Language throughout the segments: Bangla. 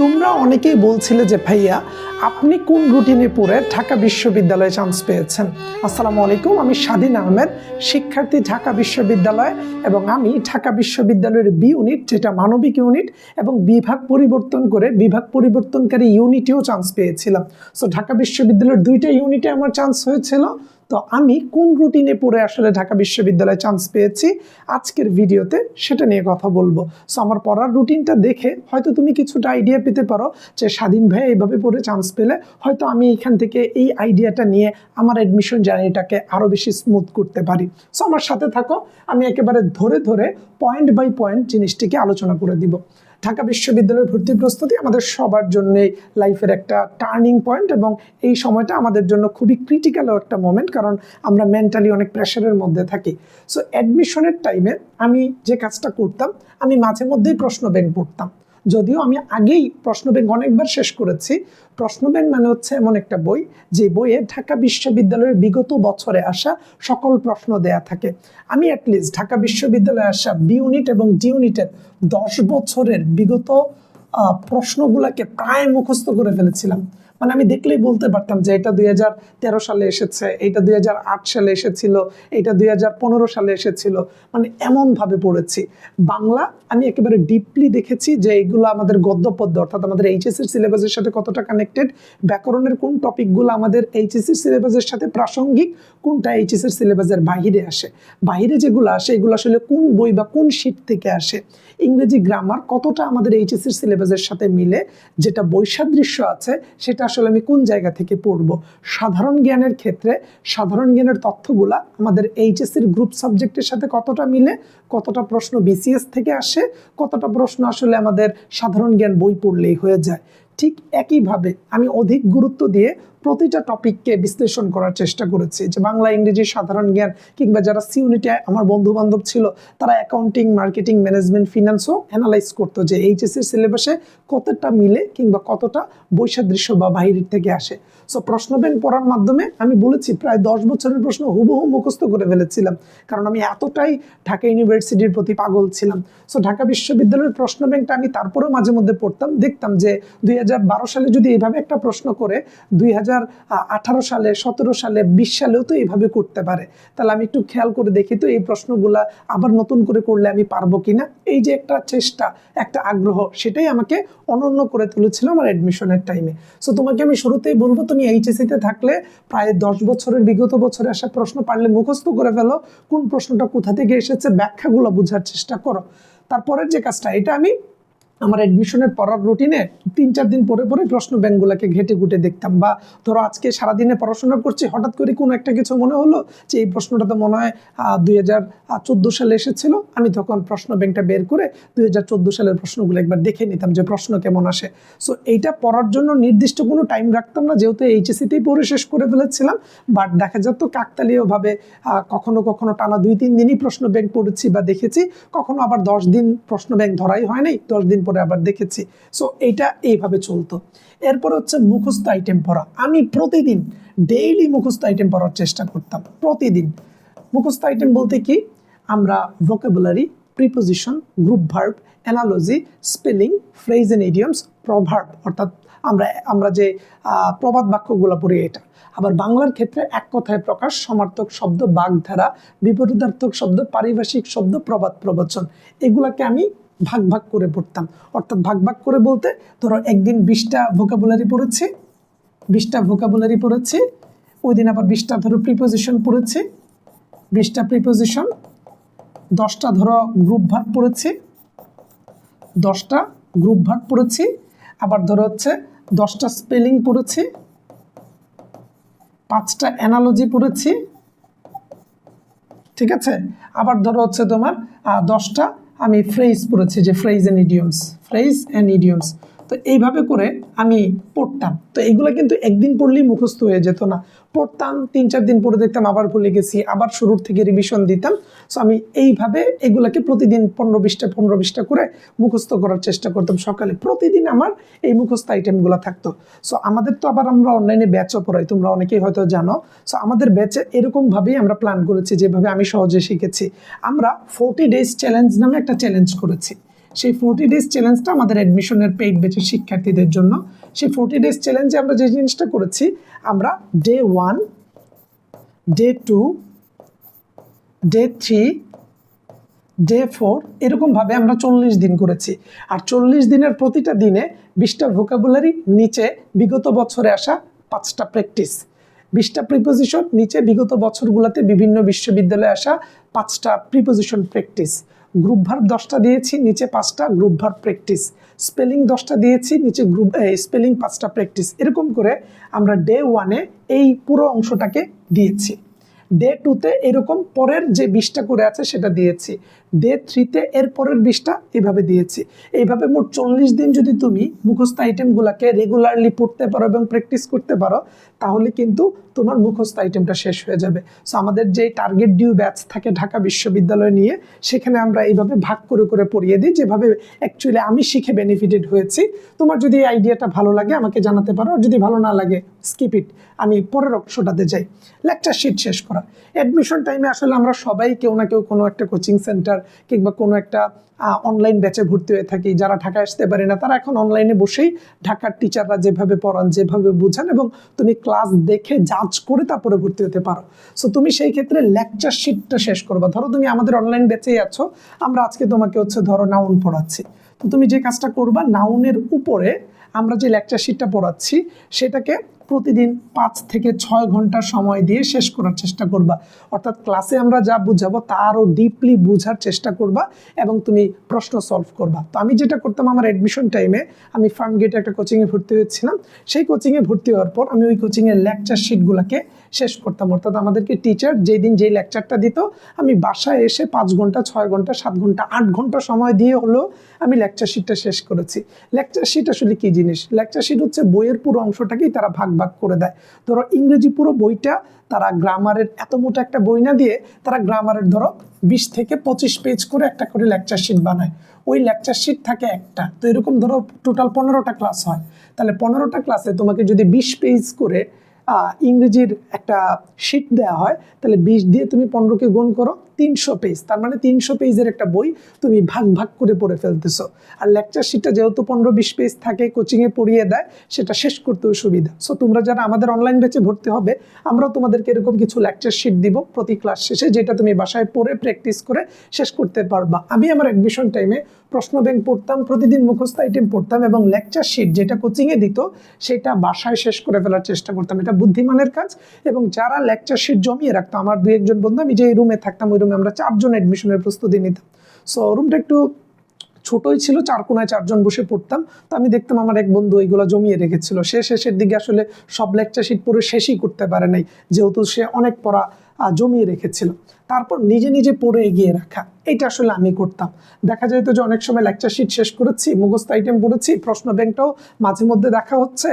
তোমরা অনেকেই বলছিলে যে, ভাইয়া, আপনি কোন রুটিনে পড়ে ঢাকা বিশ্ববিদ্যালয়ে চান্স পেয়েছেন? আসসালামু আলাইকুম, আমি স্বাধীন আহমেদ, শিক্ষার্থী ঢাকা বিশ্ববিদ্যালয় এবং আমি ঢাকা বিশ্ববিদ্যালয়ের বি ইউনিট যেটা মানবিক ইউনিট এবং বিভাগ পরিবর্তন করে বিভাগ পরিবর্তনকারী ইউনিটেও চান্স পেয়েছিলাম। সো ঢাকা বিশ্ববিদ্যালয়ের দুইটা ইউনিটে আমার চান্স হয়েছিল। তো আমি কোন রুটিনে পড়ে আসলে ঢাকা বিশ্ববিদ্যালয়ে চান্স পেয়েছি? আজকের ভিডিওতে সেটা নিয়ে কথা বলব। সো আমার পড়ার রুটিনটা দেখে হয়তো তুমি কিছুটা আইডিয়া পেতে পারো যে, স্বাধীন ভাই এইভাবে পড়ে চান্স পেলে। হয়তো আমি এখান থেকে এই আইডিয়াটা নিয়ে আমার অ্যাডমিশন জার্নিটাকে আরও বেশি স্মুথ করতে পারি। সো আমার সাথে থাকো। আমি একেবারে ধরে ধরে পয়েন্ট বাই পয়েন্ট জিনিসটিকে আলোচনা করে দিব। ঢাকা বিশ্ববিদ্যালয়ের ভর্তি প্রস্তুতি আমাদের সবার জন্য লাইফের একটা টার্নিং পয়েন্ট এবং এই সময়টা আমাদের জন্য খুবই ক্রিটিক্যালও একটা মোমেন্ট কারণ আমরা মেন্টালি অনেক প্রেশারের মধ্যে থাকি। সো অ্যাডমিশনের টাইমে আমি যে কাজটা করতাম, আমি মাঝে মধ্যেই প্রশ্ন ব্যাংক পড়তাম। যদিও আমি আগেই প্রশ্ন ব্যাংক অনেকবার শেষ করেছি। প্রশ্ন ব্যাংক মানে হচ্ছে এমন একটা বই, যে বইয়ে ঢাকা বিশ্ববিদ্যালয়ের বিগত বছরে আসা সকল প্রশ্ন দেয়া থাকে। আমি অ্যাটলিস্ট ঢাকা বিশ্ববিদ্যালয়ে আসা বি ইউনিট এবং ডি ইউনিটের দশ বছরের বিগত প্রশ্নগুলোকে প্রায় মুখস্থ করে ফেলেছিলাম। মানে আমি দেখলেই বলতে পারতাম যে এটা দুই হাজার তেরো সালে এসেছে, এটা দুই হাজার আট সালে এসেছিল, এটা দুই হাজার পনেরো সালে এসেছিল। মানে এমনভাবে পড়েছি। বাংলা আমি একেবারে ডিপলি দেখেছি যে এগুলো আমাদের গদ্য পদ্য অর্থাৎ আমাদের এইচএসসির সিলেবাসের সাথে কতটা কানেক্টেড ব্যাকরণের কোন টপিকগুলো আমাদের এইচএসসির সিলেবাসের সাথে প্রাসঙ্গিক, কোনটা এইচএসসির সিলেবাসের বাইরে আসে। বাহিরে যেগুলো আসে, এগুলো আসলে কোন বই বা কোন শিট থেকে আসে? ইংরেজি গ্রামার কতটা আমাদের এইচএসসির সিলেবাসের সাথে মিলে, যেটা বৈসাদৃশ্য আছে, সেটা আসলে আমি কোন জায়গা থেকে পড়ব? সাধারণ জ্ঞানের ক্ষেত্রে সাধারণ জ্ঞানের তথ্যগুলা আমাদের এইচএসসির গ্রুপ সাবজেক্টের সাথে কতটা মিলে? কতটা প্রশ্ন বিসিএস থেকে আসে? কতটা প্রশ্ন আসলে আমাদের সাধারণ জ্ঞান বই পড়লেই হয়ে যায়? ঠিক একইভাবে আমি অধিক গুরুত্ব দিয়ে প্রতিটা টপিককে বিশ্লেষণ করার চেষ্টা করেছি যে বাংলা, ইংরেজি, সাধারণ জ্ঞান কিংবা যারা সি ইউনিটে আমার বন্ধু বান্ধব ছিল, তারা অ্যাকাউন্টিং মার্কেটিং ম্যানেজমেন্ট ফিনান্সও অ্যানালাইজ করতো যে এইচএসসির সিলেবাসে কতটা মিলে কিংবা কতটা বৈসাদৃশ্য বা বাহিরের থেকে আসে। সো প্রশ্ন ব্যাংক পড়ার মাধ্যমে আমি বলেছি, প্রায় দশ বছরের প্রশ্ন হুবহু মুখস্থ করে ফেলেছিলাম। কারণ আমি এতটাই ঢাকা ইউনিভার্সিটির প্রতি পাগল ছিলাম। সো ঢাকা বিশ্ববিদ্যালয়ের প্রশ্ন ব্যাংকটা আমি তারপরেও মাঝে মধ্যে পড়তাম। দেখতাম যে দুই হাজার বারো সালে যদি এইভাবে একটা প্রশ্ন করে, দুই সালে, সতেরো সালে, বিশ সালেও তো এইভাবে করতে পারে। তাহলে আমি একটু খেয়াল করে দেখি তো এই প্রশ্নগুলা আবার নতুন করে করলে আমি পারব কিনা? এই যে একটা চেষ্টা, একটা আগ্রহ, সেটাই আমাকে অনন্য করে তুলেছিল আমার অ্যাডমিশনের টাইমে সো তোমাকে আমি শুরুতেই বলব, তুমি এইচএসিতে থাকলে প্রায় দশ বছরের, বিগত বছরে আসা প্রশ্ন পারলে মুখস্থ করে ফেলো, কোন প্রশ্নটা কোথা থেকে এসেছে, ব্যাখ্যাগুলো বোঝার চেষ্টা করো। তারপরের যে কাজটা, এটা আমি আমার অ্যাডমিশনের পড়ার রুটিনে তিন, চার দিন পরে পরে প্রশ্ন ব্যাংকগুলোকে ঘেটে ঘুটে দেখতাম। বা ধরো আজকে সারাদিনে পড়াশোনা করছি, হঠাৎ করে কোনো একটা কিছু মনে হলো যে এই প্রশ্নটা তো মনে হয় দুই হাজার চোদ্দ সালে এসেছিল। আমি তখন প্রশ্ন ব্যাংকটা বের করে দুই হাজার চোদ্দ সালের প্রশ্নগুলো একবার দেখে নিতাম যে প্রশ্ন কেমন আসে। সো এইটা পড়ার জন্য নির্দিষ্ট কোনো টাইম রাখতাম না, যেহেতু এইচএসিতেই পড়ে শেষ করে ফেলেছিলাম। বাট দেখা যেত কাকতালীয়ভাবে কখনো কখনো টানা দুই, তিন দিনই প্রশ্ন ব্যাংক পড়েছি বা দেখেছি। কখনো আবার দশ দিন প্রশ্ন ব্যাংক ধরাই হয় নাই, দশ দিন পরে আবার দেখেছি। সো এইটা এইভাবে চলতো। এরপর হচ্ছে মুখস্থ আইটেম পড়া। আমি প্রতিদিন ডেইলি মুখস্থ আইটেম পড়ার চেষ্টা করতাম। প্রতিদিন। মুখস্থ আইটেম বলতে কি? আমরা vocabulary preposition group verb analogy spelling phrase and idioms proverb অর্থাৎ আমরা আমরা যে প্রবাদ বাক্যগুলো পড়ি এটা। আবার বাংলার ক্ষেত্রে এক কথায় প্রকাশ, সমার্থক শব্দ, বাগধারা, বিপরীতার্থক শব্দ, পারিভাষিক শব্দ, প্রবাদ, প্রবচন। এগুলাকে আমি ভাগ ভাগ করে পড়তাম। অর্থাৎ ভাগ ভাগ করে বলতে ধরো একদিন বিশটা ভোকাবুলারি পড়েছি, বিশটা ভোকাবুলারি পড়েছি ওই দিন আবার বিশটা ধরো প্রিপোজিশন পড়েছি, বিশটা প্রিপোজিশন দশটা ধরো গ্রুপ ভাগ পড়েছি, দশটা গ্রুপ ভাগ পড়েছি, আবার ধরো হচ্ছে দশটা স্পেলিং পড়েছি, পাঁচটা অ্যানালজি পড়েছি, ঠিক আছে? আবার ধরো হচ্ছে তোমার দশটা আমি ফ্রেজ পড়েছি যে phrase and idioms phrase and idioms তো এইভাবে করে আমি পড়তাম। তো এগুলো কিন্তু একদিন পড়লেই মুখস্থ হয়ে যেত না। পড়তাম, তিন চার দিন পরে দেখতাম, আবার ভুলে গেছি, আবার শুরুর থেকে রিভিশন দিতাম। সো আমি এইভাবে এগুলাকে প্রতিদিন পনেরো বিশটা পনেরো বিশটা করে মুখস্থ করার চেষ্টা করতাম সকালে। প্রতিদিন আমার এই মুখস্থ আইটেমগুলো থাকতো। সো আমাদের তো আবার আমরা অনলাইনে ব্যাচও পড়াই, তোমরা অনেকেই হয়তো জানো। সো আমাদের ব্যাচে এরকমভাবেই আমরা প্ল্যান করেছি, যেভাবে আমি সহজে শিখেছি। আমরা ফোর্টি ডেজ চ্যালেঞ্জ নামে একটা চ্যালেঞ্জ করেছি। সেই ফোরটি ডেজ চ্যালেঞ্জটা আমাদের অ্যাডমিশনের পেইড বেচের শিক্ষার্থীদের জন্য। সেই ফোরটি ডেজ চ্যালেঞ্জে আমরা যে জিনিসটা করেছি, আমরা day one day two day three day four এরকমভাবে আমরা চল্লিশ দিন করেছি। আর চল্লিশ দিনের প্রতিটা দিনে বিশটা ভোকাবুলারি নিচে বিগত বছরে আসা পাঁচটা প্র্যাকটিস বিশটা প্রিপোজিশন নিচে বিগত বছরগুলোতে বিভিন্ন বিশ্ববিদ্যালয়ে আসা পাঁচটা প্রিপোজিশন প্র্যাকটিস গ্রুপ ভার্ব দশটা দিয়েছি, নিচে পাঁচটা গ্রুপ ভার প্র্যাকটিস স্পেলিং দশটা দিয়েছি, নিচে গ্রুপ স্পেলিং পাঁচটা প্র্যাকটিস এরকম করে আমরা ডে ওয়ানে এই পুরো অংশটাকে দিয়েছি। ডে টুতে এরকম পরের যে বিশটা করে আছে সেটা দিয়েছি। ডে থ্রিতে এর পরের বিশটা এভাবে দিয়েছি। এইভাবে মোট চল্লিশ দিন যদি তুমি মুখস্থ আইটেমগুলোকে রেগুলারলি পড়তে পারো এবং প্র্যাকটিস করতে পারো, তাহলে কিন্তু তোমার মুখস্থ আইটেমটা শেষ হয়ে যাবে। সো আমাদের যে টার্গেট ডিউ ব্যাচ থাকে ঢাকা বিশ্ববিদ্যালয় নিয়ে, সেখানে আমরা এইভাবে ভাগ করে করে পড়িয়ে দিই, যেভাবে অ্যাকচুয়ালি আমি শিখে বেনিফিটেড হয়েছি। তোমার যদি এই আইডিয়াটা ভালো লাগে, আমাকে জানাতে পারো। আর যদি ভালো না লাগে স্কিপ ইট আমি পরের অংশটাতে যাই। লেকচার শিট শেষ করা। অ্যাডমিশন টাইমে আসলে আমরা সবাই কেউ না কেউ কোনো একটা কোচিং সেন্টার কিংবা কোনো একটা অনলাইন ব্যাচে ভর্তি হয়ে থাকি। যারা ঢাকায় আসতে পারে না, তারা এখন অনলাইনে বসেই ঢাকার টিচাররা যেভাবে পড়ান, যেভাবে বুঝান এবং তুমি ক্লাস দেখে জাজ করে তারপরে ভর্তি হতে পারো। সো তুমি সেই ক্ষেত্রে লেকচার শিটটা শেষ করবা। ধরো তুমি আমাদের অনলাইন ব্যাচেই আছো, আমরা আজকে তোমাকে হচ্ছে ধরো নাউন পড়াচ্ছি। তো তুমি যে কাজটা করবা নাউনের উপরে আমরা যে লেকচার শিটটা পড়াচ্ছি, সেটাকে প্রতিদিন পাঁচ থেকে ছয় ঘণ্টা সময় দিয়ে শেষ করার চেষ্টা করবা। অর্থাৎ ক্লাসে আমরা যা বুঝাবো তা আরও ডিপলি বোঝার চেষ্টা করবা এবং তুমি প্রশ্ন সলভ করবা। তো আমি যেটা করতাম আমার অ্যাডমিশন টাইমে আমি ফার্ম গেটে একটা কোচিংয়ে ভর্তি হয়েছিলাম। সেই কোচিংয়ে ভর্তি হওয়ার পর আমি ওই কোচিংয়ের লেকচার শিটগুলোকে শেষ করতাম। অর্থাৎ আমাদেরকে টিচার যেই দিন যেই লেকচারটা দিত, আমি বাসায় এসে পাঁচ ঘণ্টা, ছয় ঘণ্টা, সাত ঘণ্টা, আট ঘণ্টা সময় দিয়ে হলেও আমি লেকচার শিটটা শেষ করেছি। লেকচার শিট আসলে কী জিনিস? লেকচার শিট হচ্ছে বইয়ের পুরো অংশটাকেই তারা ভাগ ভাগ করে দেয়। ধরো ইংরেজি পুরো বইটা তারা গ্রামারের এত মোটা একটা বই না দিয়ে তারা গ্রামারের ধরো বিশ থেকে পঁচিশ পেজ করে একটা করে লেকচার শিট বানায়। ওই লেকচার শিট থাকে একটা। তো এরকম ধরো টোটাল পনেরোটা ক্লাস হয়। তাহলে পনেরোটা ক্লাসে তোমাকে যদি বিশ পেজ করে ইংরেজির একটা শিট দেওয়া হয়, তাহলে বিশ দিয়ে তুমি পনেরোকে গুণ করো, তিনশো পেজ তার মানে তিনশো পেজের একটা বই তুমি ভাগ ভাগ করে পড়ে ফেলতেছো। আর লেকচার শিটটা যেহেতু পনেরো বিশ পেজ থাকে কোচিংয়ে পড়িয়ে দেয়, সেটা শেষ করতেও সুবিধা। সো তোমরা যারা আমাদের অনলাইন ব্যাচে ভর্তি হবে, আমরাও তোমাদেরকে এরকম কিছু লেকচার শিট দিব প্রতি ক্লাস শেষে, যেটা তুমি বাসায় পড়ে প্র্যাকটিস করে শেষ করতে পারবা। আমি আমার অ্যাডমিশন টাইমে প্রশ্ন ব্যাংক পড়তাম, প্রতিদিন মুখস্থ আইটেম পড়তাম এবং লেকচার শিট যেটা কোচিংয়ে দিত, সেটা বাসায় শেষ করে ফেলার চেষ্টা করতাম। এটা বুদ্ধিমানের কাজ এবং যারা লেকচার শিট জমিয়ে রাখতো, আমার দুই একজন বন্ধু, আমি যে রুমে থাকতাম, ওই রুমে আমরা চারজন অ্যাডমিশনের প্রস্তুতি নিতাম। সো রুমটা একটু ছোটই ছিল, চার কোনায় চারজন বসে পড়তাম। তো আমি দেখতাম আমার এক বন্ধু এইগুলো জমিয়ে রেখেছিল। সে শেষের দিকে আসলে সব লেকচার শিট পড়ে শেষই করতে পারে নাই। যেহেতু সে অনেক পড়া জমিয়ে রেখেছিল। তারপর নিজে নিজে পড়ে এগিয়ে রাখা, এটা আসলে আমি করতাম। দেখা যেত যে অনেক সময় লেকচার শিট শেষ করেছি, মুখস্থ আইটেম পড়েছি, প্রশ্ন ব্যাংকটাও মাঝে মধ্যে দেখা হচ্ছে,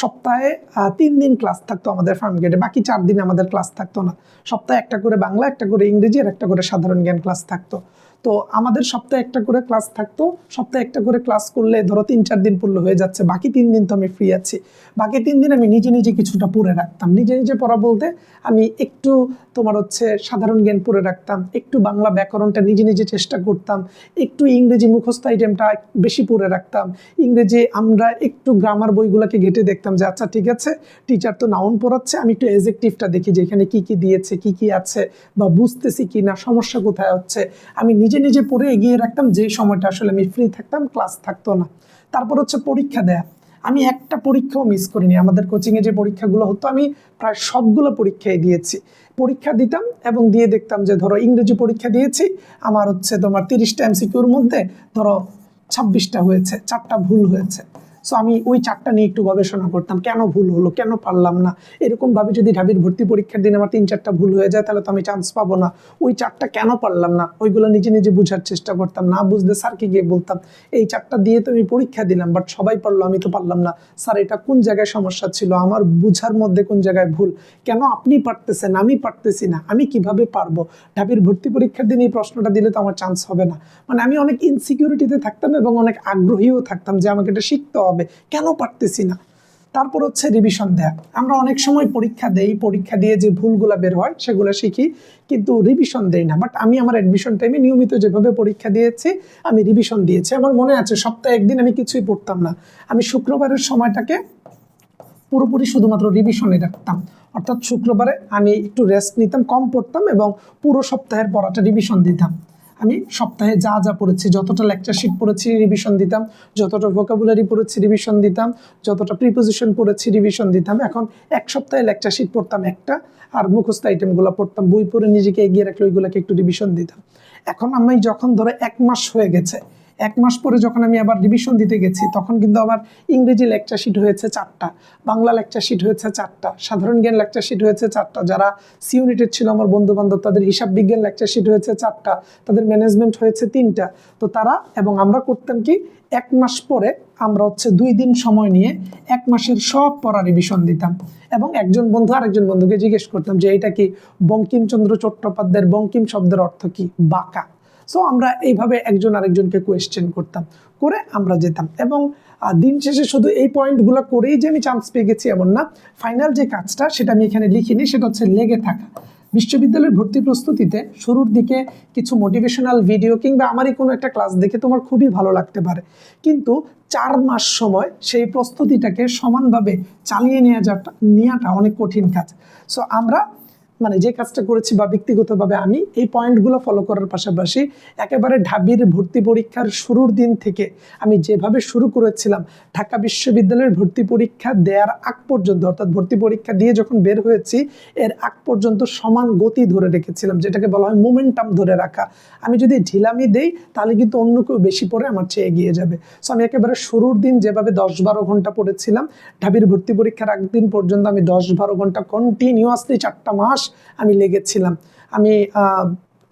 সপ্তাহে তিন দিন ক্লাস থাকতো আমাদের ফার্ম গেটে বাকি চার দিন আমাদের ক্লাস থাকতো না। সপ্তাহে একটা করে বাংলা, একটা করে ইংরেজি, আর একটা করে সাধারণ জ্ঞান ক্লাস থাকতো। তো আমাদের সপ্তাহে একটা করে ক্লাস থাকতো। সপ্তাহে একটা করে ক্লাস করলে ধরো তিন চার দিন পড়লে হয়ে যাচ্ছে। বাকি তিন দিন তো আমি ফ্রি আছি। বাকি তিন দিন আমি নিজে নিজে কিছুটা পড়ে রাখতাম। নিজে নিজে পড়া বলতে আমি একটু তোমার হচ্ছে সাধারণ জ্ঞান পড়ে রাখতাম। একটু বাংলা ব্যাকরণটা নিজে নিজে চেষ্টা করতাম। একটু ইংরেজি মুখস্থ আইটেমটা বেশি পড়ে রাখতাম। ইংরেজি আমরা একটু গ্রামার বইগুলোকে ঘেটে দেখতাম যে আচ্ছা ঠিক আছে টিচার তো নাউন পড়াচ্ছে, আমি একটু এজেক্টিভটা দেখি যে, এখানে কী কী দিয়েছে, কি কি আছে, বা বুঝতেছি কি না সমস্যা কোথায় হচ্ছে? আমি নিজে নিজে পড়ে এগিয়ে রাখতাম, যে সময়টা আসলে আমি ফ্রি থাকতাম ক্লাস থাকতো না। তারপর হচ্ছে পরীক্ষা দেয়া। আমি একটা পরীক্ষাও মিস করিনি। আমাদের কোচিংয়ে যে পরীক্ষাগুলো হতো, আমি প্রায় সবগুলো পরীক্ষায় দিয়েছি। পরীক্ষা দিতাম এবং দিয়ে দেখতাম যে, ধরো ইংরেজি পরীক্ষা দিয়েছি, আমার হচ্ছে তোমার তিরিশটা এমসিকিউর মধ্যে ধরো ছাব্বিশটা হয়েছে, চারটা ভুল হয়েছে। সো আমি ওই চারটা নিয়ে একটু গবেষণা করতাম, কেন ভুল হলো, কেন পারলাম না? এরকমভাবে যদি ঢাবির ভর্তি পরীক্ষার দিন আমার তিন চারটা ভুল হয়ে যায়, তাহলে তো আমি চান্স পাবো না। ওই চারটা কেন পারলাম না? ওইগুলো নিজে নিজে বোঝার চেষ্টা করতাম, না বুঝলে স্যারকে গিয়ে বলতাম, এই চারটা দিয়ে তো আমি পরীক্ষা দিলাম বাট সবাই পারল, আমি তো পারলাম না। স্যার, এটা কোন জায়গায় সমস্যা ছিল? আমার বুঝার মধ্যে কোন জায়গায় ভুল? কেন আপনি পারতেছেন? আমি পারতেছি না। আমি কীভাবে পারব? ঢাবির ভর্তি পরীক্ষার দিন এই প্রশ্নটা দিলে তো আমার চান্স হবে না। মানে আমি অনেক ইনসিকিউরিটিতে থাকতাম এবং অনেক আগ্রহীও থাকতাম যে আমাকে এটা শিখতে হবে। কেন পারতেছি না? তারপর হচ্ছে রিভিশন দেয়া। আমরা অনেক সময় পরীক্ষা দেই, পরীক্ষা দিয়ে যে ভুলগুলো বের হয়, সেগুলো শিখি, কিন্তু রিভিশন দেই না। বাট আমি আমার অ্যাডমিশন টাইমে নিয়মিত যেভাবে পরীক্ষা দিয়েছি, আমি রিভিশন দিয়েছি। আমার মনে আছে, সপ্তাহে একদিন আমি কিছুই পড়তাম না। আমি শুক্রবারের সময়টাকে পুরোপুরি শুধুমাত্র রিভিশনে রাখতাম। অর্থাৎ শুক্রবারে আমি একটু রেস্ট নিতাম, কম পড়তাম এবং পুরো সপ্তাহের পড়াটা রিভিশন দিতাম। আমি সপ্তাহে যা যা পড়েছি, যতটা লেকচার শিট পড়েছি রিভিশন দিতাম, যতটা ভোকাবুলারি পড়েছি রিভিশন দিতাম, যতটা প্রিপোজিশন পড়েছি রিভিশন দিতাম। এখন এক সপ্তাহে লেকচার শিট পড়তাম একটা, আর মুখস্থ আইটেমগুলো পড়তাম, বই পড়ে নিজেকে এগিয়ে রাখলে ওইগুলোকে একটু রিভিশন দিতাম। এখন আমি যখন ধরো এক মাস হয়ে গেছে এক মাস পরে যখন আমি আবার রিভিশন দিতে গেছি, তখন কিন্তু আমার ইংরেজি লেকচার শিট হয়েছে চারটা, বাংলা লেকচার শিট হয়েছে চারটা, সাধারণ জ্ঞান লেকচার শিট হয়েছে চারটা, যারা সি ইউনিটের ছিল আমার বন্ধু বান্ধব তাদের হিসাব বিজ্ঞান লেকচার শিট হয়েছে চারটা, তাদের ম্যানেজমেন্ট হয়েছে তিনটা। তো তারা এবং আমরা করতাম কি, এক মাস পরে আমরা হচ্ছে দুই দিন সময় নিয়ে এক মাসের সব পড়া রিভিশন দিতাম। এবং একজন বন্ধু আরেকজন বন্ধুকে জিজ্ঞেস করতাম যে এটা কি বঙ্কিমচন্দ্র চট্টোপাধ্যায়ের বঙ্কিম শব্দের অর্থ কি? বাঁকা। সো আমরা এইভাবে একজন আরেকজনকে কোয়েশ্চেন করতাম, করে আমরা যেতাম। এবং দিন শেষে শুধু এই পয়েন্টগুলো করেই যে আমি চান্স পেয়ে গেছি এমন না। ফাইনাল যে কাজটা, সেটা আমি এখানে লিখিনি, সেটা হচ্ছে লেগে থাকা। বিশ্ববিদ্যালয়ের ভর্তি প্রস্তুতিতে শুরুর দিকে কিছু মোটিভেশনাল ভিডিও কিংবা আমারই কোনো একটা ক্লাস দেখে তোমার খুবই ভালো লাগতে পারে। কিন্তু চার মাস সময় সেই প্রস্তুতিটাকে সমানভাবে চালিয়ে নিয়ে যাওয়াটা, নেওয়াটা অনেক কঠিন কাজ। সো আমরা মানে যে কাজটা করেছি বা ব্যক্তিগতভাবে আমি, এই পয়েন্টগুলো ফলো করার পাশাপাশি একেবারে ঢাবির ভর্তি পরীক্ষার শুরুর দিন থেকে আমি যেভাবে শুরু করেছিলাম, ঢাকা বিশ্ববিদ্যালয়ের ভর্তি পরীক্ষা দেওয়ার আগ পর্যন্ত, অর্থাৎ ভর্তি পরীক্ষা দিয়ে যখন বের হয়েছি, এর আগ পর্যন্ত সমান গতি ধরে রেখেছিলাম, যেটাকে বলা হয় মোমেন্টাম ধরে রাখা। আমি যদি ঢিলামি দেই, তাহলে কিন্তু অন্য কেউ বেশি পড়ে আমার চেয়ে এগিয়ে যাবে। সো আমি একেবারে শুরুর দিন যেভাবে দশ বারো ঘণ্টা পড়েছিলাম, ঢাবির ভর্তি পরীক্ষার আগ দিন পর্যন্ত আমি দশ বারো ঘণ্টা কন্টিনিউয়াসলি চারটা মাস আমি লেগেছিলাম। আমি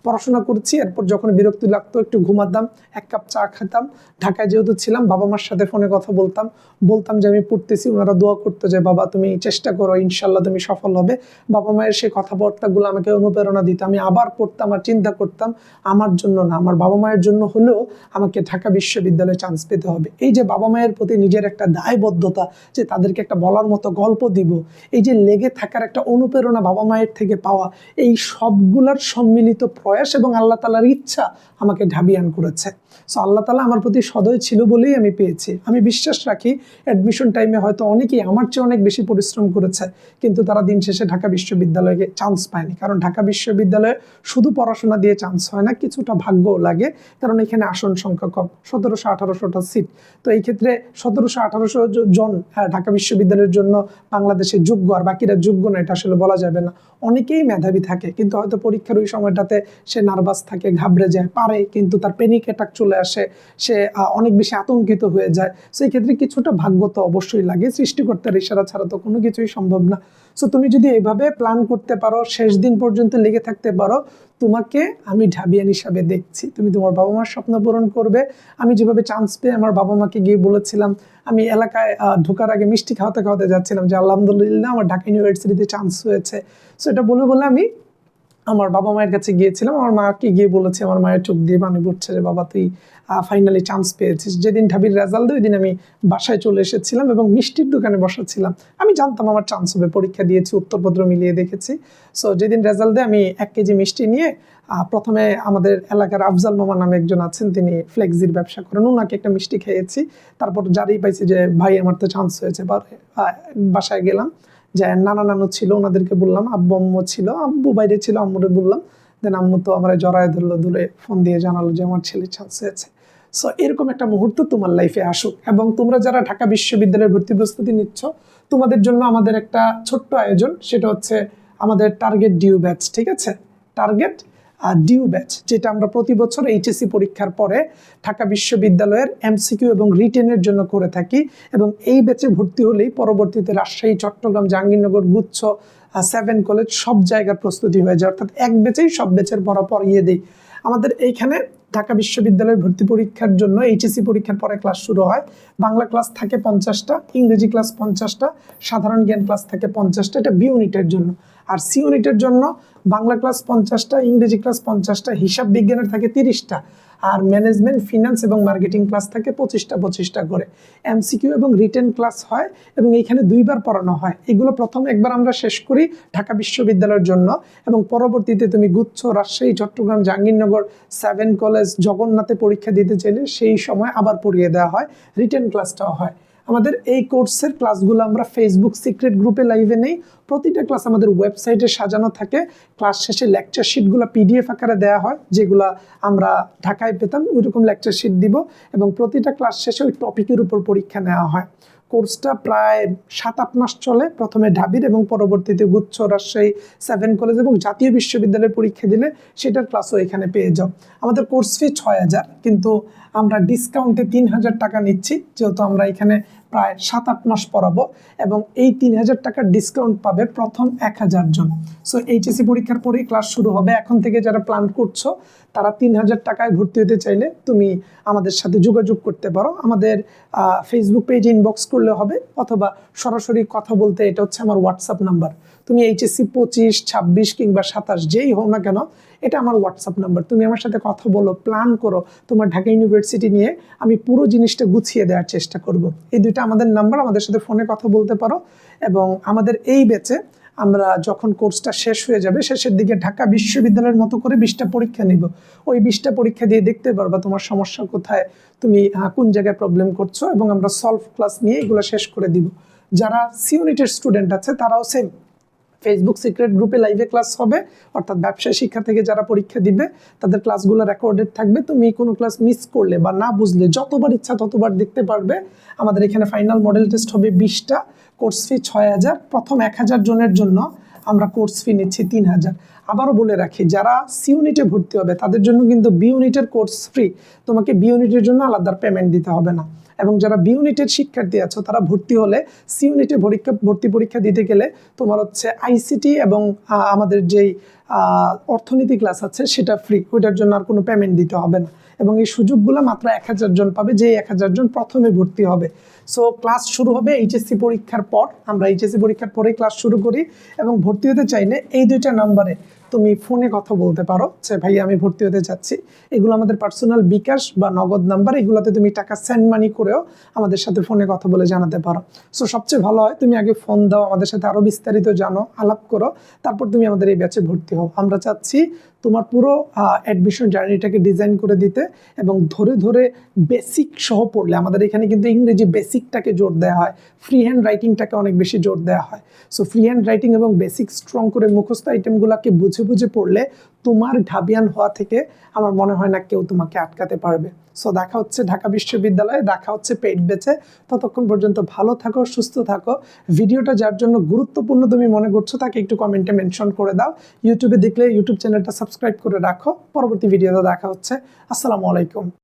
পড়াশোনা করছি, এরপর যখন বিরক্তি লাগতো, একটু ঘুমাতাম, এক কাপ চা খেতাম। ঢাকায় যেহেতু ছিলাম বাবা মার সাথে ফোনে কথা বলতাম। বলতাম যে, আমি পড়তেছি। ওনারা দোয়া করতো যে, বাবা, তুমি চেষ্টা করো ইনশাল্লাহ তুমি সফল হবে। বাবা মায়ের সেই কথাবার্তাগুলো আমাকে অনুপ্রেরণা দিত। আমি আবার পড়তাম আর চিন্তা করতাম, আমার জন্য না, আমার বাবা মায়ের জন্য হলেও আমাকে ঢাকা বিশ্ববিদ্যালয়ে চান্স পেতে হবে। এই যে বাবা মায়ের প্রতি নিজের একটা দায়বদ্ধতা, যে, তাদেরকে একটা বলার মতো গল্প দিব, এই যে, লেগে থাকার একটা অনুপ্রেরণা বাবা মায়ের থেকে পাওয়া, এই সবগুলার সম্মিলিত প্রয়াস এবং আল্লাহ তালার ইচ্ছা আমাকে ঢাবিয়ান করেছে। সো আল্লাহ তালা আমার প্রতি সদয় ছিল বলেই আমি পেয়েছি। আমি বিশ্বাস রাখি অ্যাডমিশন টাইমে হয়তো অনেকেই আমার চেয়ে অনেক বেশি পরিশ্রম করেছে, কিন্তু তারা দিন শেষে ঢাকা বিশ্ববিদ্যালয়ে চান্স পায়নি। কারণ ঢাকা বিশ্ববিদ্যালয়ে শুধু পড়াশোনা দিয়ে চান্স হয় না, কিছুটা ভাগ্যও লাগে। কারণ এখানে আসন সংখ্যা কম, সতেরোশো আঠারোশোটা সিট তো এই ক্ষেত্রে সতেরোশো আঠারোশো জন ঢাকা বিশ্ববিদ্যালয়ের জন্য বাংলাদেশে যোগ্য আর বাকিরা যোগ্য না, এটা আসলে বলা যাবে না। অনেকেই মেধাবী থাকে, কিন্তু হয়তো পরীক্ষার ওই সময়টাতে সে নার্ভাস থাকে, ঘাবড়ে যায়, পারে, কিন্তু তার পেনিক অ্যাটাক আসে, সে অনেক বেশি আতঙ্কিত হয়ে যায়। সেই ক্ষেত্রে কিছুটা ভাগ্য তো অবশ্যই লাগে। সৃষ্টিকর্তার ইশারা ছাড়া তো কোনো কিছুই সম্ভব না। সো তুমি যদি এইভাবে প্ল্যান করতে পারো, শেষ দিন পর্যন্ত লেগে থাকতে পারো, তোমাকে আমি ঢাবিয়ান হিসাবে দেখছি। তুমি তোমার বাবা মার স্বপ্ন পূরণ করবে। আমি যেভাবে চান্স পেয়ে আমার বাবা মাকে গিয়ে বলেছিলাম, আমি এলাকায় ঢোকার আগে মিষ্টি খাওয়াতে খাওয়াতে যাচ্ছিলাম যে, আলহামদুলিল্লাহ, আমার ঢাকা ইউনিভার্সিটিতে চান্স হয়েছে। সো এটা বলে বলে আমি আমার বাবা মায়ের কাছে গিয়েছিলাম, আমার মাকে গিয়ে বলেছি, আমার মায়ের চোখ দিয়ে পানি পড়ছে যে বাবা, তুই ফাইনালি চান্স পেয়েছিস। যেদিন ঢাবির রেজাল্ট ওই দিন আমি বাসায় চলে এসেছিলাম এবং মিষ্টির দোকানে বসাছিলাম। আমি জানতাম আমার চান্স হবে, পরীক্ষা দিয়েছি, উত্তরপত্র মিলিয়ে দেখেছি। সো যেদিন রেজাল্ট দেয় আমি এক কেজি মিষ্টি নিয়ে প্রথমে আমাদের এলাকার আফজাল মামা নামে একজন আছেন, তিনি ফ্লেক্সির ব্যবসা করেন ওনাকে একটা মিষ্টি খেয়েছি। তারপর যারই পাইছি যে, ভাই, আমার তো চান্স হয়েছে। বাসায় গেলাম। যে নানা নানু ছিল, ওনাদেরকে বললাম, আব্বু, আম্মু ছিল, আব্বু বাইরে ছিল, আম্মুরে বললাম, দেন আম্মু তো আমরা জড়ায় ধরলো, ধরে ফোন দিয়ে জানালো যে আমার ছেলে চান্স হয়েছে সো এরকম একটা মুহূর্ত তোমার লাইফে আসুক এবং তোমরা যারা ঢাকা বিশ্ববিদ্যালয়ের ভর্তি প্রস্তুতি নিচ্ছ, তোমাদের জন্য আমাদের একটা ছোট্ট আয়োজন, সেটা হচ্ছে আমাদের টার্গেট ডিউ ব্যাচ ঠিক আছে? টার্গেট ডিউ ব্যাচ যেটা আমরা প্রতি বছর এইচএসসি পরীক্ষার পরে ঢাকা বিশ্ববিদ্যালয়ের এমসিকিউ এবং রিটেনের জন্য করে থাকি এবং এই ব্যাচে ভর্তি হলেই পরবর্তীতে রাজশাহী, চট্টগ্রাম, জাহাঙ্গীরনগর, গুচ্ছ সেভেন কলেজ সব জায়গার প্রস্তুতি হয়ে যায়। অর্থাৎ এক ব্যাচেই সব ব্যাচের পড়া পড়িয়ে দিই। আমাদের এইখানে ঢাকা বিশ্ববিদ্যালয়ের ভর্তি পরীক্ষার জন্য এইচএসসি পরীক্ষার পরে ক্লাস শুরু হয়। বাংলা ক্লাস থাকে পঞ্চাশটা, ইংরেজি ক্লাস পঞ্চাশটা, সাধারণ জ্ঞান ক্লাস থাকে পঞ্চাশটা, এটা বি ইউনিটের জন্য। আর সি ইউনিটের জন্য বাংলা ক্লাস পঞ্চাশটা, ইংরেজি ক্লাস পঞ্চাশটা, হিসাব বিজ্ঞানের থাকে তিরিশটা, আর ম্যানেজমেন্ট ফিনান্স এবং মার্কেটিং ক্লাস থাকে পঁচিশটা পঁচিশটা করে। এমসিকিউ এবং রিটেন ক্লাস হয় এবং এইখানে দুইবার পড়ানো হয়। এগুলো প্রথম একবার আমরা শেষ করি ঢাকা বিশ্ববিদ্যালয়ের জন্য এবং পরবর্তীতে তুমি গুচ্ছ, রাজশাহী, চট্টগ্রাম, জাহাঙ্গীরনগর সেভেন কলেজ জগন্নাথে পরীক্ষা দিতে চাইলে সেই সময় আবার পড়িয়ে দেওয়া হয়। রিটেন ক্লাসটাও হয়। আমাদের এই কোর্সের ক্লাসগুলো আমরা ফেসবুক সিক্রেট গ্রুপে লাইভে নেই। প্রতিটা ক্লাস আমাদের ওয়েবসাইটে সাজানো থাকে। ক্লাস শেষে লেকচার শিটগুলো পিডিএফ আকারে দেওয়া হয়, যেগুলো আমরা ঢাকায় পেতাম, ওইরকম লেকচার শিট দিব এবং প্রতিটা ক্লাস শেষে ওই টপিকের উপর পরীক্ষা নেওয়া হয়। কোর্সটা প্রায় সাত, আট মাস চলে। প্রথমে ঢাবির এবং পরবর্তীতে গুচ্ছ, রাজশাহী, সেভেন কলেজ এবং জাতীয় বিশ্ববিদ্যালয়ের পরীক্ষা দিলে সেটার ক্লাসও এখানে পেয়ে যাও। আমাদের কোর্স ফি ছয় হাজার, কিন্তু আমরা ডিসকাউন্টে তিন হাজার টাকা নিচ্ছি, যেহেতু আমরা এখানে প্রায় সাত আট মাস পড়াবো এবং এই তিন হাজার টাকার ডিসকাউন্ট পাবে প্রথম এক হাজার জন। সো এইচএসসি পরীক্ষার পরেই ক্লাস শুরু হবে। এখন থেকে যারা প্ল্যান করছ, তারা তিন হাজার টাকায় ভর্তি হতে চাইলে তুমি আমাদের সাথে যোগাযোগ করতে পারো। আমাদের ফেসবুক পেজে ইনবক্স করলে হবে অথবা সরাসরি কথা বলতে এটা হচ্ছে আমার হোয়াটসঅ্যাপ নাম্বার তুমি এইচএসসি পঁচিশ, ছাব্বিশ কিংবা সাতাশ, যেই হও না কেন এটা আমার হোয়াটসঅ্যাপ নাম্বার তুমি আমার সাথে কথা বলো প্ল্যান করো, তোমার ঢাকা ইউনিভার্সিটি নিয়ে আমি পুরো জিনিসটা গুছিয়ে দেওয়ার চেষ্টা করব। এই দুইটা আমাদের নাম্বার আমাদের সাথে ফোনে কথা বলতে পারো এবং আমাদের এই বেচে আমরা যখন কোর্সটা শেষ হয়ে যাবে, শেষের দিকে ঢাকা বিশ্ববিদ্যালয়ের মতো করে বিশটা পরীক্ষা নিব। ওই বিশটা পরীক্ষা দিয়ে দেখতে পারবা তোমার সমস্যা কোথায়, তুমি কোন জায়গায় প্রবলেম করছ এবং আমরা সলভ ক্লাস নিয়ে এগুলো শেষ করে দিব। যারা সিউনিটের স্টুডেন্ট আছে, তারাও সেম ফেসবুক সিক্রেট গ্রুপে লাইভে ক্লাস হবে। অর্থাৎ ব্যবসায় শিক্ষা থেকে যারা পরীক্ষা দিবে, তাদের ক্লাসগুলো রেকর্ডেড থাকবে। তুমি কোনো ক্লাস মিস করলে বা না বুঝলে, যতবার ইচ্ছা ততবার দেখতে পারবে। আমাদের এখানে ফাইনাল মডেল টেস্ট হবে বিশটা কোর্স ফি ছয় হাজার। প্রথম এক হাজার জনের জন্য আমরা কোর্স ফি নিচ্ছি তিন হাজার। আবারও বলে রাখি, যারা সি ইউনিটে ভর্তি হবে, তাদের জন্য কিন্তু বি ইউনিটের কোর্স ফ্রি তোমাকে বি ইউনিটের জন্য আলাদা পেমেন্ট দিতে হবে না। এবং যারা বি ইউনিটের শিক্ষার্থী আছো, তারা ভর্তি হলে সি ইউনিটের পরীক্ষা, ভর্তি পরীক্ষা দিতে গেলে তোমার হচ্ছে আইসিটি এবং আমাদের যেই অর্থনীতি ক্লাস আছে, সেটা ফ্রি ওইটার জন্য আর কোনো পেমেন্ট দিতে হবে না। এবং এই সুযোগগুলো মাত্র এক হাজার জন পাবে যে এক হাজার জন প্রথমে ভর্তি হবে। সো ক্লাস শুরু হবে এইচএসসি পরীক্ষার পর। আমরা এইচএসসি পরীক্ষার পরে ক্লাস শুরু করি এবং ভর্তি হতে চাইলে এই দুইটা নাম্বারে তুমি ফোনে কথা বলতে পারো যে, ভাই, আমি ভর্তি হতে চাচ্ছি। এগুলো আমাদের পার্সোনাল বিকাশ বা নগদ নাম্বার এগুলোতে তুমি টাকা সেন্ড মানি করেও আমাদের সাথে ফোনে কথা বলে জানাতে পারো। সো সবচেয়ে ভালো হয়, তুমি আগে ফোন দাও, আমাদের সাথে আরও বিস্তারিত জানো, আলাপ করো, তারপর তুমি আমাদের এই ব্যাচে ভর্তি হও। আমরা চাচ্ছি তোমার পুরো অ্যাডমিশন জার্নিটাকে ডিজাইন করে দিতে এবং ধরে ধরে বেসিক সহ পড়লে। আমাদের এখানে কিন্তু ইংরেজি বেসিকটাকে জোর দেওয়া হয়। ফ্রি হ্যান্ড রাইটিংটাকে অনেক বেশি জোর দেওয়া হয়। সো ফ্রি হ্যান্ড রাইটিং এবং বেসিক স্ট্রং করে মুখস্থ আইটেমগুলোকে বুঝে বুঝে পড়লে তোমার ঢাবিয়ান হওয়া থেকে আমার মনে হয় না কেউ তোমাকে আটকাতে পারবে। সো দেখা হচ্ছে ঢাকা বিশ্ববিদ্যালয়ে, দেখা হচ্ছে পেট বেঁচে। ততক্ষণ পর্যন্ত ভালো থাকো, সুস্থ থাকো। ভিডিওটা যার জন্য গুরুত্বপূর্ণ তুমি মনে করছ, তাকে একটু কমেন্টে মেনশন করে দাও। ইউটিউবে দেখলে ইউটিউব চ্যানেলটা সাবস্ক্রাইব করে রাখো। পরবর্তী ভিডিওতে দেখা হচ্ছে। আসসালামু আলাইকুম।